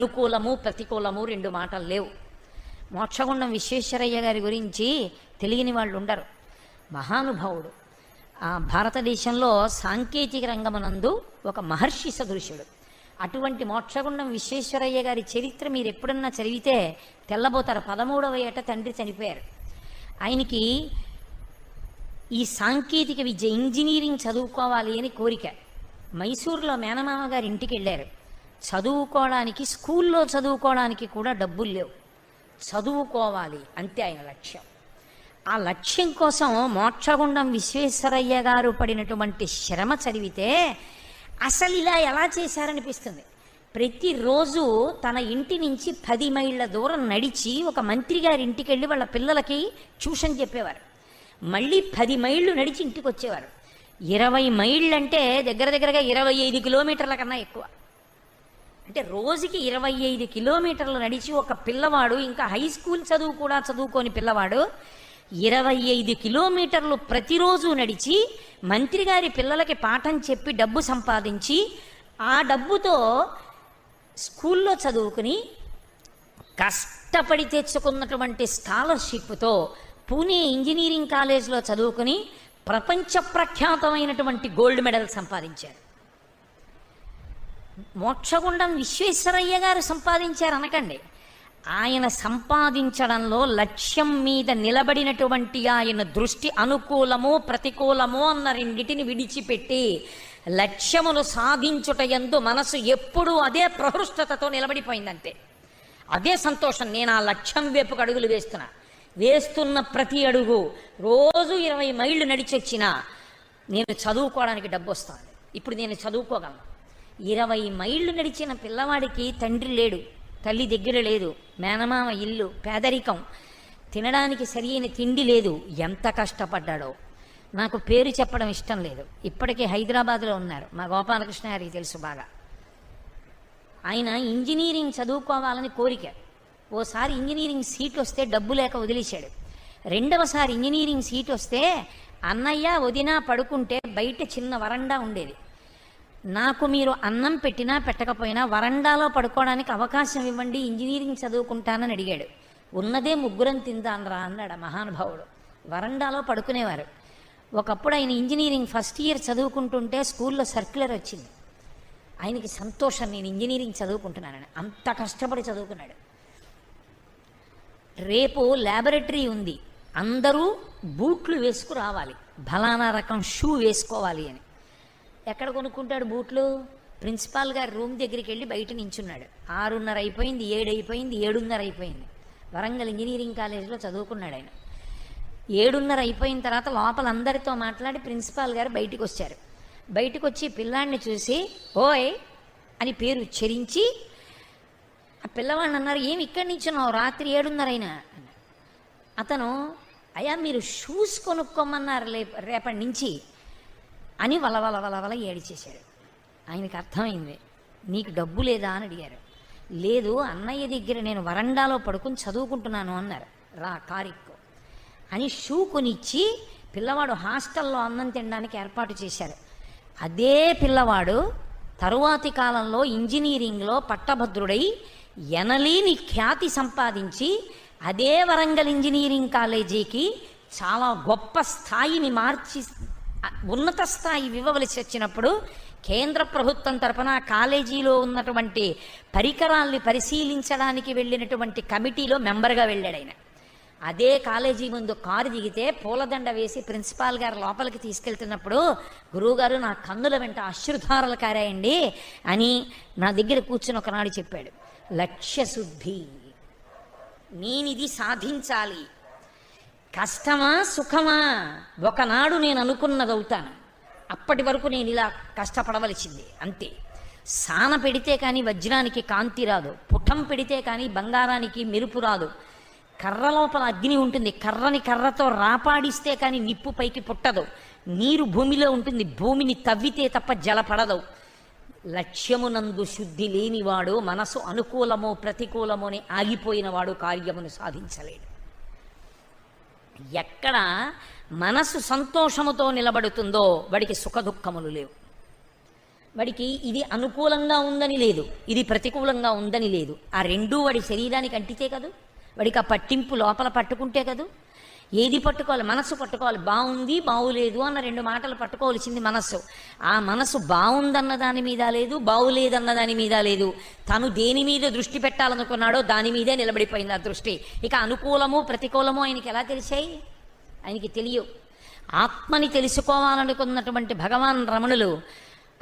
అనుకూలము ప్రతికూలము రెండు మాటలు లేవు. మోక్షగుండం విశ్వేశ్వరయ్య గారి గురించి తెలియని వాళ్ళు ఉండరు. మహానుభావుడు. ఆ భారతదేశంలో సాంకేతిక రంగమునందు ఒక మహర్షి సదృశ్యుడు అటువంటి మోక్షగుండం విశ్వేశ్వరయ్య గారి చరిత్ర మీరు ఎప్పుడన్నా చదివితే తెల్లబోతారు. పదమూడవ ఏట తండ్రి చనిపోయారు. ఆయనకి ఈ సాంకేతిక విద్య ఇంజనీరింగ్ చదువుకోవాలి అని కోరిక. మైసూరులో మేనమామ గారి ఇంటికి వెళ్ళారు. చదువుకోవడానికి స్కూల్లో చదువుకోవడానికి కూడా డబ్బులు లేవు. చదువుకోవాలి అంతే ఆయన లక్ష్యం. ఆ లక్ష్యం కోసం మోక్షగుండం విశ్వేశ్వరయ్య గారు పడినటువంటి శ్రమ చదివితే అసలు ఇలా ఎలా చేశారనిపిస్తుంది? ప్రతిరోజు తన ఇంటి నుంచి పది మైళ్ళ దూరం నడిచి ఒక మంత్రి గారి ఇంటికి వెళ్ళి వాళ్ళ పిల్లలకి ట్యూషన్ చెప్పేవారు. మళ్ళీ పది మైళ్ళు నడిచి ఇంటికి వచ్చేవారు ఇరవై మైళ్ళు అంటే దగ్గర దగ్గరగా ఇరవై ఐదు కిలోమీటర్ల కన్నా ఎక్కువ. అంటే రోజుకి ఇరవై ఐదు కిలోమీటర్లు నడిచి ఒక పిల్లవాడు ఇంకా హై స్కూల్ చదువు కూడా చదువుకోని పిల్లవాడు ఇరవై ఐదు కిలోమీటర్లు ప్రతిరోజు నడిచి మంత్రి గారి పిల్లలకి పాఠం చెప్పి డబ్బు సంపాదించి ఆ డబ్బుతో స్కూల్లో చదువుకుని కష్టపడి తెచ్చుకున్నటువంటి స్కాలర్షిప్తో పూణే ఇంజనీరింగ్ కాలేజ్లో చదువుకుని ప్రపంచ ప్రఖ్యాతమైనటువంటి గోల్డ్ మెడల్ సంపాదించారు మోక్షగుండం విశ్వేశ్వరయ్య గారు సంపాదించారు అనకండి. ఆయన సంపాదించడంలో లక్ష్యం మీద నిలబడినటువంటి ఆయన దృష్టి అనుకూలము ప్రతికూలము అన్న రెండిటిని విడిచిపెట్టి లక్ష్యమును సాధించుట ఎందు మనసు ఎప్పుడూ అదే ప్రహృష్టతతో నిలబడిపోయిందంతే. అదే సంతోషం. నేను ఆ లక్ష్యం వైపుకు అడుగులు వేస్తున్నా. వేస్తున్న ప్రతి అడుగు రోజు ఇరవై మైళ్ళు నడిచొచ్చినా నేను చదువుకోవడానికి డబ్బు వస్తాను ఇప్పుడు నేను చదువుకోగలను. ఇరవై మైళ్ళు నడిచిన పిల్లవాడికి తండ్రి లేడు తల్లి దగ్గర లేదు మేనమామ ఇల్లు పేదరికం తినడానికి సరియైన తిండి లేదు ఎంత కష్టపడ్డాడో. నాకు పేరు చెప్పడం ఇష్టం లేదు. ఇప్పటికే హైదరాబాద్లో ఉన్నారు. మా గోపాలకృష్ణ గారికి తెలుసు బాగా. ఆయన ఇంజనీరింగ్ చదువుకోవాలని కోరిక. ఓసారి ఇంజనీరింగ్ సీట్ వస్తే డబ్బు లేక వదిలేశాడు. రెండవసారి ఇంజనీరింగ్ సీట్ వస్తే అన్నయ్య వదినా పడుకుంటే బయట చిన్న వరండా ఉండేది. నాకు మీరు అన్నం పెట్టినా పెట్టకపోయినా వరండాలో పడుకోవడానికి అవకాశం ఇవ్వండి ఇంజనీరింగ్ చదువుకుంటానని అడిగాడు. ఉన్నదే ముగ్గురం తిందానరా అన్నాడు ఆ మహానుభావుడు. వరండాలో పడుకునేవారు. ఒకప్పుడు ఆయన ఇంజనీరింగ్ ఫస్ట్ ఇయర్ చదువుకుంటుంటే స్కూల్లో సర్క్యులర్ వచ్చింది. ఆయనకి సంతోషం నేను ఇంజనీరింగ్ చదువుకుంటున్నానని. అంత కష్టపడి చదువుకున్నాడు. రేపు ల్యాబొరేటరీ ఉంది. అందరూ బూట్లు వేసుకు రావాలి ఫలానా రకం షూ వేసుకోవాలి అని. ఎక్కడ కొనుక్కుంటాడు బూట్లు? ప్రిన్సిపాల్ గారు రూమ్ దగ్గరికి వెళ్ళి బయట నించున్నాడు. ఆరున్నర అయిపోయింది ఏడు అయిపోయింది ఏడున్నర అయిపోయింది. వరంగల్ ఇంజనీరింగ్ కాలేజీలో చదువుకున్నాడు ఆయన. ఏడున్నర అయిపోయిన తర్వాత లోపల అందరితో మాట్లాడి ప్రిన్సిపాల్ గారు బయటికి వచ్చారు. బయటకు వచ్చి పిల్లాడిని చూసి ఓయ్ అని పేరు ఉచ్చరించి ఆ పిల్లవాడిని అన్నారు ఏమి ఇక్కడి నుంచున్నావు రాత్రి ఏడున్నరైనా అన్నారు అతను అయ్యా మీరు షూస్ కొనుక్కోమన్నారు రేపటి నుంచి. అని వల వల వల వల ఏడిచేశాడు ఆయనకి అర్థమైంది నీకు డబ్బు లేదా అని అడిగారు. లేదు అన్నయ్య దగ్గర నేను వరండాలో పడుకుని చదువుకుంటున్నాను అన్నారు. రా కారిక్కు అని షూ కొనిచ్చి పిల్లవాడు హాస్టల్లో అన్నం తినడానికి ఏర్పాటు చేశారు. అదే పిల్లవాడు తరువాతి కాలంలో ఇంజనీరింగ్లో పట్టభద్రుడై ఎనలేని ఖ్యాతి సంపాదించి అదే వరంగల్ ఇంజనీరింగ్ కాలేజీకి చాలా గొప్ప స్థాయిని మార్చి ఉన్నత స్థాయి ఇవ్వవలసి వచ్చినప్పుడు కేంద్ర ప్రభుత్వం తరపున కాలేజీలో ఉన్నటువంటి పరికరాల్ని పరిశీలించడానికి వెళ్ళినటువంటి కమిటీలో మెంబర్గా వెళ్ళాడు ఆయన. అదే కాలేజీ ముందు కారు దిగితే పూలదండ వేసి ప్రిన్సిపాల్ గారు లోపలికి తీసుకెళ్తున్నప్పుడు గురువుగారు నా కన్నుల వెంట అశ్రుధారలు కారాయండి అని నా దగ్గర కూర్చుని ఒకనాడు చెప్పాడు. లక్ష్య శుద్ధి నేనిది సాధించాలి కష్టమా సుఖమా? ఒకనాడు నేను అనుకున్నది అవుతాను అప్పటి వరకు నేను ఇలా కష్టపడవలసింది అంతే. సాన పెడితే కానీ వజ్రానికి కాంతి రాదు. పుటం పెడితే కానీ బంగారానికి మెరుపు రాదు. కర్ర లోపల అగ్ని ఉంటుంది. కర్రని కర్రతో రాపాడిస్తే కానీ నిప్పు పైకి పుట్టదు. నీరు భూమిలో ఉంటుంది. భూమిని తవ్వితే తప్ప జలపడదు లక్ష్యమునందు శుద్ధి లేనివాడు మనసు అనుకూలమో ప్రతికూలమోనే ఆగిపోయినవాడు కార్యమును సాధించలేడు. ఎక్కడ మనసు సంతోషముతో నిలబడుతుందో వాడికి సుఖదుఖములు లేవు. వాడికి ఇది అనుకూలంగా ఉందని లేదు ఇది ప్రతికూలంగా ఉందని లేదు. ఆ రెండూ వాడి శరీరానికి అంటితే కదూ? వాడికి ఆ పట్టింపు లోపల పట్టుకుంటే కదూ? ఏది పట్టుకోవాలి? మనసు పట్టుకోవాలి. బాగుంది బాగులేదు అన్న రెండు మాటలు పట్టుకోవాల్సింది మనస్సు. ఆ మనసు బాగుందన్న దాని మీద లేదు బాగులేదన్న దాని మీద లేదు. తను దేని మీద దృష్టి పెట్టాలనుకున్నాడో దాని మీదే నిలబడిపోయింది ఆ దృష్టి. ఇక అనుకూలము ప్రతికూలము ఆయనకి ఎలా తెలిసాయి? ఆయనకి తెలియవు. ఆత్మని తెలుసుకోవాలనుకున్నటువంటి భగవాన్ రమణులు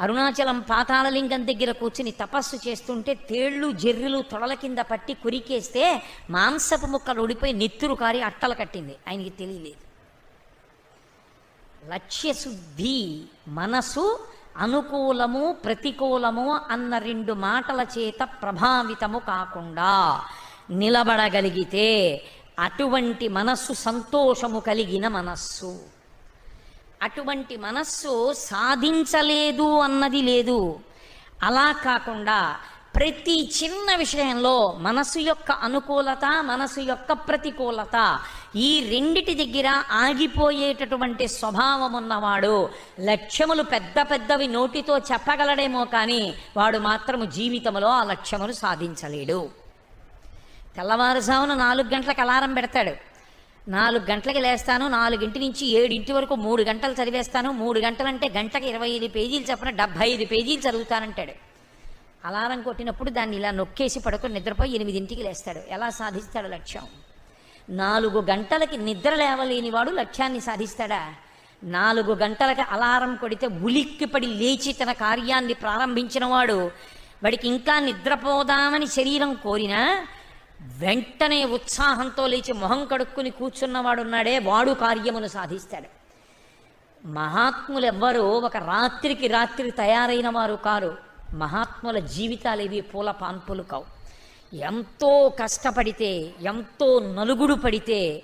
అరుణాచలం పాతాళలింగం దగ్గర కూర్చుని తపస్సు చేస్తుంటే తేళ్ళు జెర్రులు తొడల కింద పట్టి కురికేస్తే మాంసపు ముక్కలు ఉడిపోయి నెత్తురు కారి అట్టలు కట్టింది. ఆయనకి తెలియలేదు. లక్ష్యశుద్ధి మనసు అనుకూలము ప్రతికూలము అన్న రెండు మాటల చేత ప్రభావితము కాకుండా నిలబడగలిగితే అటువంటి మనస్సు సంతోషము కలిగిన మనస్సు. అటువంటి మనస్సు సాధించలేదు అన్నది లేదు. అలా కాకుండా ప్రతి చిన్న విషయంలో మనసు యొక్క అనుకూలత మనసు యొక్క ప్రతికూలత ఈ రెండిటి దగ్గర ఆగిపోయేటటువంటి స్వభావం ఉన్నవాడు లక్ష్యములు పెద్ద పెద్దవి నోటితో చెప్పగలడేమో కానీ వాడు మాత్రము జీవితంలో ఆ లక్ష్యమును సాధించలేడు. తెల్లవారుజామున నాలుగు గంటలకు అలారం పెడతాడు. నాలుగు గంటలకి లేస్తాను నాలుగింటి నుంచి ఏడింటి వరకు మూడు గంటలు చదివేస్తాను మూడు గంటలంటే గంటకి ఇరవై ఐదు పేజీలు చెప్పిన డెబ్బై ఐదు పేజీలు చదువుతానంటాడు. అలారం కొట్టినప్పుడు దాన్ని ఇలా నొక్కేసి పడుకుని నిద్రపోయి ఎనిమిదింటికి లేస్తాడు. ఎలా సాధిస్తాడు లక్ష్యం? నాలుగు గంటలకి నిద్ర లేవలేని వాడు లక్ష్యాన్ని సాధిస్తాడా? నాలుగు గంటలకి అలారం కొడితే ఉలిక్కిపడి లేచి తన కార్యాన్ని ప్రారంభించిన వాడు వాడికి ఇంకా నిద్రపోదామని శరీరం కోరినా వెంటనే ఉత్సాహంతో లేచి మొహం కడుక్కుని కూర్చున్నవాడున్నాడే వాడు కార్యమును సాధిస్తాడు. మహాత్ములెవ్వరూ ఒక రాత్రికి రాత్రి తయారైన వారు కారు. మహాత్ముల జీవితాలు ఇవి పూల పాన్పులు కావు. ఎంతో కష్టపడితే ఎంతో నలుగుడు పడితే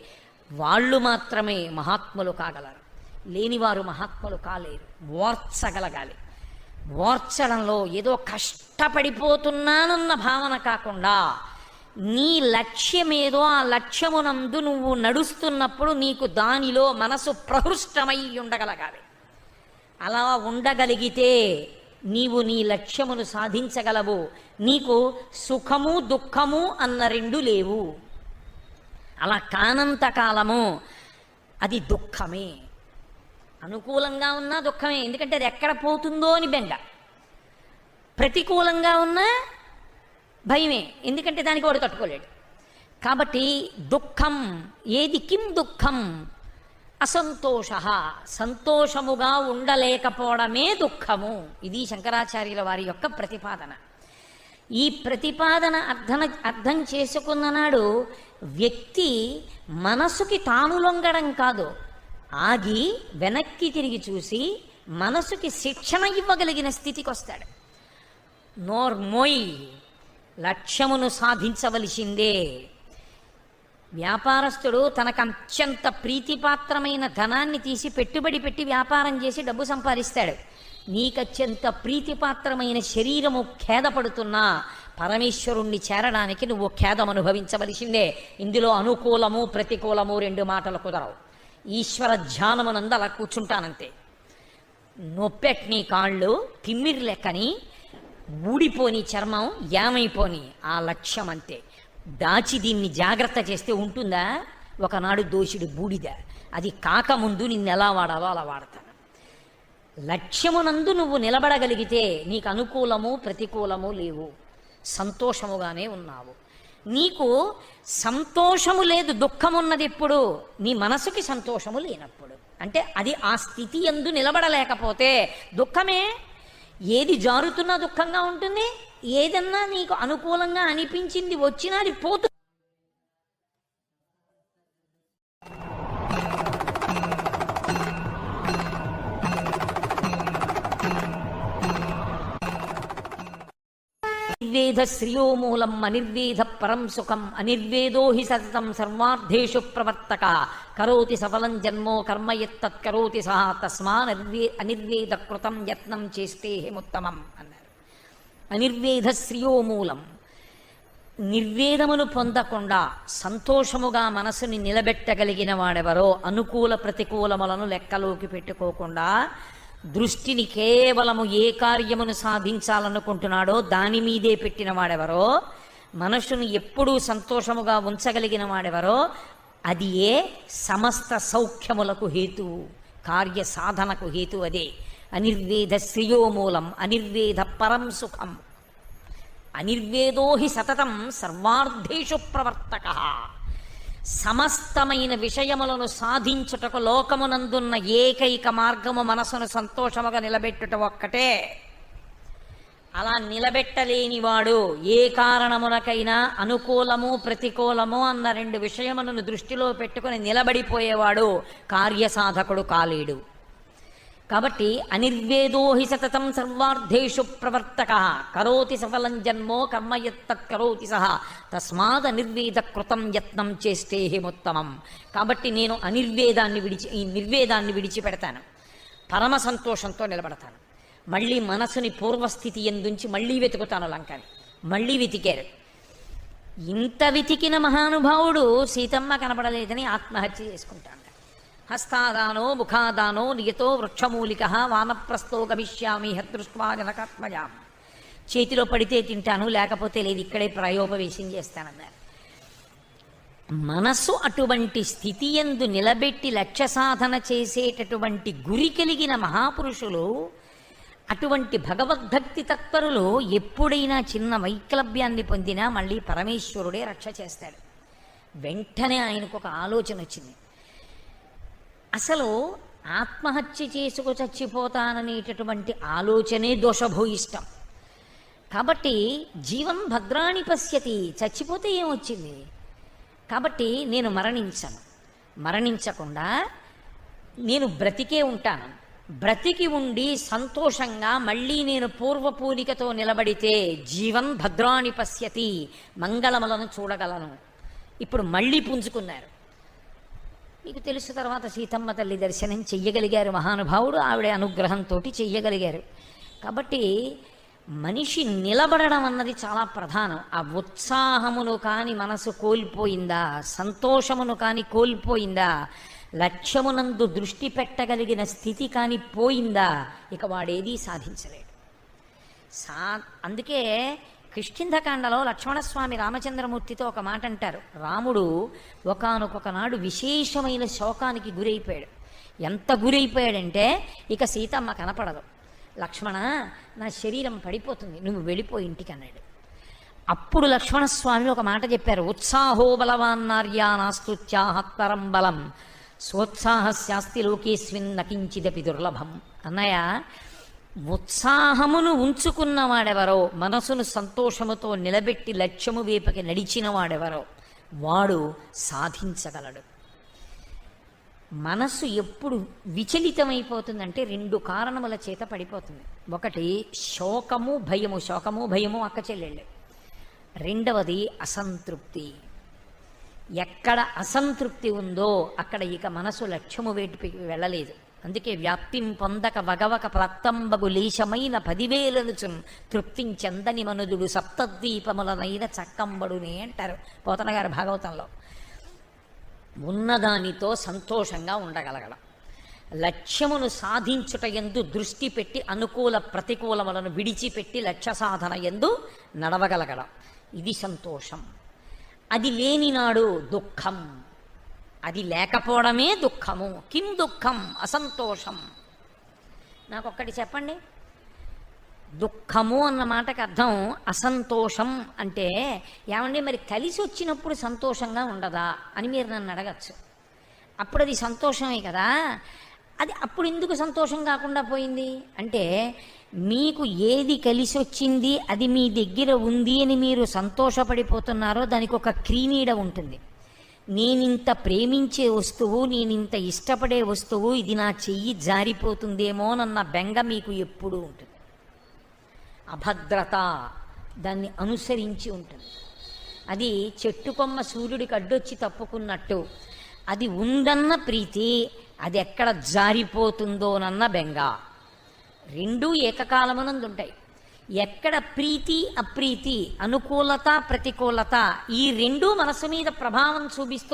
వాళ్ళు మాత్రమే మహాత్ములు కాగలరు. లేనివారు మహాత్ములు కాలేరు. ఓర్చగలగాలి. ఓర్చడంలో ఏదో కష్టపడిపోతున్నానన్న భావన కాకుండా నీ లక్ష్యమేదో ఆ లక్ష్యమునందు నువ్వు నడుస్తున్నప్పుడు నీకు దానిలో మనసు ప్రహృష్టమై ఉండగలగాలి. అలా ఉండగలిగితే నీవు నీ లక్ష్యమును సాధించగలవు. నీకు సుఖము దుఃఖము అన్న రెండు లేవు. అలా కానంత కాలము అది దుఃఖమే. అనుకూలంగా ఉన్నా దుఃఖమే. ఎందుకంటే అది ఎక్కడ పోతుందో అని బెంగ. ప్రతికూలంగా ఉన్నా భయమే. ఎందుకంటే దానికి వాడు తట్టుకోలేడు. కాబట్టి దుఃఖం ఏది కిం దుఃఖం? అసంతోష. సంతోషముగా ఉండలేకపోవడమే దుఃఖము. ఇది శంకరాచార్యుల వారి యొక్క ప్రతిపాదన. ఈ ప్రతిపాదన అర్థన అర్థం చేసుకున్న నాడు వ్యక్తి మనసుకి తాను లొంగడం కాదు. ఆగి వెనక్కి తిరిగి చూసి మనసుకి శిక్షణ ఇవ్వగలిగిన స్థితికి వస్తాడు నోర్మోయ్. లక్ష్యమును సాధించవలసిందే. వ్యాపారస్తుడు తనకు అత్యంత ప్రీతిపాత్రమైన ధనాన్ని తీసి పెట్టుబడి పెట్టి వ్యాపారం చేసి డబ్బు సంపాదిస్తాడు. నీకత్యంత ప్రీతిపాత్రమైన శరీరము ఖేదపడుతున్నా పరమేశ్వరుణ్ణి చేరడానికి నువ్వు ఖేదం అనుభవించవలసిందే. ఇందులో అనుకూలము ప్రతికూలము రెండు మాటలు కుదరవు. ఈశ్వర ధ్యానమునందు అలా కూర్చుంటానంతే. నొప్పెట్ నీ కాళ్ళు తిమ్మిరి లెక్కని ఊడిపోని చర్మం ఏమైపోని ఆ లక్ష్యం అంతే దాచి దీన్ని జాగ్రత్త చేస్తే ఉంటుందా? ఒకనాడు దోషుడి బూడిద. అది కాకముందు నిన్ను ఎలా వాడాలో అలా వాడతాను. లక్ష్యమునందు నువ్వు నిలబడగలిగితే నీకు అనుకూలము ప్రతికూలము లేవు. సంతోషముగానే ఉన్నావు. నీకు సంతోషము లేదు దుఃఖమున్నది ఎప్పుడు? నీ మనసుకి సంతోషము లేనప్పుడు. అంటే అది ఆ స్థితి ఎందు నిలబడలేకపోతే దుఃఖమే ఏది జారుతున్నా దుఃఖంగా ఉంటుంది? ఏదన్నా నీకు అనుకూలంగా అనిపించింది వచ్చినా అది పోతు నిర్వేద శ్రియోమూలం అనిర్వేధ పరం సుఖం అనిర్వేదో హి సతతం సర్వార్థేషు ప్రవర్తక. కరోతి సఫలం జన్మో కర్మ ఎత్తత్ కరోతి సహా తస్మా నిర్వే అనిర్వేద కృతం యత్నం చేస్తే హేముత్తమం అన్నారు. అనిర్వేద శ్రియోమూలం నిర్వేదమును పొందకుండా సంతోషముగా మనసుని నిలబెట్టగలిగిన వాడెవరో అనుకూల ప్రతికూలములను లెక్కలోకి పెట్టుకోకుండా దృష్టిని కేవలము ఏ కార్యమును సాధించాలనుకుంటున్నాడో దాని మీదే పెట్టిన వాడెవరో మనసును ఎప్పుడూ సంతోషముగా ఉంచగలిగిన వాడెవరో అది ఏ సమస్త సౌఖ్యములకు హేతువు కార్య సాధనకు హేతు అదే. అనిర్వేద శ్రియోమూలం అనిర్వేద పరం సుఖం. అనిర్వేదో హి సతతం సర్వార్థేషు ప్రవర్తక. సమస్తమైన విషయములను సాధించుటకు లోకమునందున్న ఏకైక మార్గము మనసును సంతోషముగా నిలబెట్టుట ఒక్కటే. అలా నిలబెట్టలేనివాడు ఏ కారణమునకైనా అనుకూలము ప్రతికూలము అన్న రెండు విషయములను దృష్టిలో పెట్టుకుని నిలబడిపోయేవాడు కార్యసాధకుడు కాలేడు. కాబట్టి అనిర్వేదో హి సతతం సర్వార్థేషు ప్రవర్తక కరోతి సఫలం జన్మో కర్మ యత్తత్ కరోతి సహ తస్మాద్ అనిర్వేద కృతం యత్నం చేస్తే హిముత్తమం కాబట్టి నేను అనిర్వేదాన్ని విడిచి ఈ నిర్వేదాన్ని విడిచిపెడతాను. పరమ సంతోషంతో నిలబడతాను. మళ్ళీ మనసుని పూర్వస్థితి ఎందుంచి మళ్ళీ వెతుకుతాను లంకని. మళ్ళీ వెతికారు. ఇంత వెతికిన మహానుభావుడు సీతమ్మ కనపడలేదని ఆత్మహత్య చేసుకుంటాను హస్తాదానో ముఖాదానో నియతో వృక్షమూలిక వానప్రస్థో గమిష్యామి హదృష్వా జనకాత్మజాం చేతిలో పడితే తింటాను లేకపోతే లేదు ఇక్కడే ప్రాయోపవేశం చేస్తానన్నారు. మనస్సు అటువంటి స్థితి ఎందు నిలబెట్టి లక్ష్య సాధన చేసేటటువంటి గురి కలిగిన మహాపురుషులు అటువంటి భగవద్భక్తి తత్పరులు ఎప్పుడైనా చిన్న వైక్లభ్యాన్ని పొందినా మళ్ళీ పరమేశ్వరుడే రక్ష చేస్తాడు. వెంటనే ఆయనకు ఒక ఆలోచన వచ్చింది అసలు ఆత్మహత్య చేసుకు చచ్చిపోతాననేటటువంటి ఆలోచనే దోషభూయిష్టం. కాబట్టి జీవం భద్రాణి పశ్యతి చచ్చిపోతే ఏమొచ్చింది? కాబట్టి నేను మరణించను. మరణించకుండా నేను బ్రతికే ఉంటాను. బ్రతికి ఉండి సంతోషంగా మళ్ళీ నేను పూర్వపూలికతో నిలబడితే జీవం భద్రాణి పశ్యతి మంగళములను చూడగలను. ఇప్పుడు మళ్ళీ పుంజుకున్నారు. మీకు తెలుసు తర్వాత సీతమ్మ తల్లి దర్శనం చెయ్యగలిగారు మహానుభావుడు ఆవిడ అనుగ్రహంతో చెయ్యగలిగారు. కాబట్టి మనిషి నిలబడడం అన్నది చాలా ప్రధానం. ఆ ఉత్సాహమును కాని మనసు కోల్పోయిందా సంతోషమును కాని కోల్పోయిందా లక్ష్యమునందు దృష్టి పెట్టగలిగిన స్థితి కాని పోయిందా ఇక వాడేదీ సాధించలేడు. సా అందుకే కిష్కింధకాండలో లక్ష్మణస్వామి రామచంద్రమూర్తితో ఒక మాట అంటారు రాముడు ఒకనొకొకనాడు విశేషమైన శోకానికి గురైపోయాడు. ఎంత గురైపోయాడంటే ఇక సీతమ్మ కనపడదు. లక్ష్మణ నా శరీరం పడిపోతుంది నువ్వు వెళ్ళిపోయి ఇంటికి అన్నాడు అప్పుడు లక్ష్మణస్వామి ఒక మాట చెప్పారు. ఉత్సాహో బలవాన్నార్యా నాస్తుత్యాహత్తరం బలం. స్వోత్సాహశాస్తి లోకేస్మిన్ నకించిదపి దుర్లభం. అన్నయ్య ఉత్సాహమును ఉంచుకున్నవాడెవరో మనసును సంతోషముతో నిలబెట్టి లక్ష్యము వేపకి నడిచిన వాడెవరో వాడు సాధించగలడు. మనస్సు ఎప్పుడు విచలితమైపోతుందంటే రెండు కారణముల చేత పడిపోతుంది. ఒకటి శోకము భయము. శోకము భయము అక్క చెల్లెళ్ళు. రెండవది అసంతృప్తి. ఎక్కడ అసంతృప్తి ఉందో అక్కడ ఇక మనసు లక్ష్యము వేటికి వెళ్ళలేదు. అందుకే వ్యాప్తిం పొందక వగవక ప్రత్తంబగు లేశమైన పదివేలను తృప్తించెందని మనుదుడు సప్తద్వీపములనైన చక్కంబడునే అంటారు పోతనగారు భాగవతంలో. ఉన్నదానితో సంతోషంగా ఉండగలగడం. లక్ష్యమును సాధించుట ఎందు దృష్టి పెట్టి అనుకూల ప్రతికూలములను విడిచిపెట్టి లక్ష్య సాధన ఎందు నడవగలగడం. ఇది సంతోషం. అది లేనినాడు దుఃఖం. అది లేకపోవడమే దుఃఖము. కిం దుఃఖం? అసంతోషం. నాకు ఒక్కటి చెప్పండి. దుఃఖము అన్న మాటకు అర్థం అసంతోషం అంటే ఏమండి మరి కలిసి వచ్చినప్పుడు సంతోషంగా ఉండదా అని మీరు నన్ను అడగచ్చు. అప్పుడు అది సంతోషమే కదా. అది అప్పుడు ఎందుకు సంతోషం కాకుండా పోయింది? అంటే మీకు ఏది కలిసి వచ్చింది అది మీ దగ్గర ఉంది అని మీరు సంతోషపడిపోతున్నారో దానికి ఒక క్రీనీడ ఉంటుంది. నేనింత ప్రేమించే వస్తువు నేనింత ఇష్టపడే వస్తువు ఇది నా చెయ్యి జారిపోతుందేమోనన్న బెంగ మీకు ఎప్పుడూ ఉంటుంది. అభద్రత దాన్ని అనుసరించి ఉంటుంది. అది చెట్టు కొమ్మ సూర్యుడికి అడ్డొచ్చి తప్పుకున్నట్టు అది ఉందన్న ప్రీతి అది ఎక్కడ జారిపోతుందోనన్న బెంగ. రెండూ ఏకకాలమునందు ఉంటాయి ఎక్కడ ప్రీతి అప్రీతి అనుకూలత ప్రతికూలత ఈ రెండూ మనసు మీద ప్రభావం చూపిస్తూ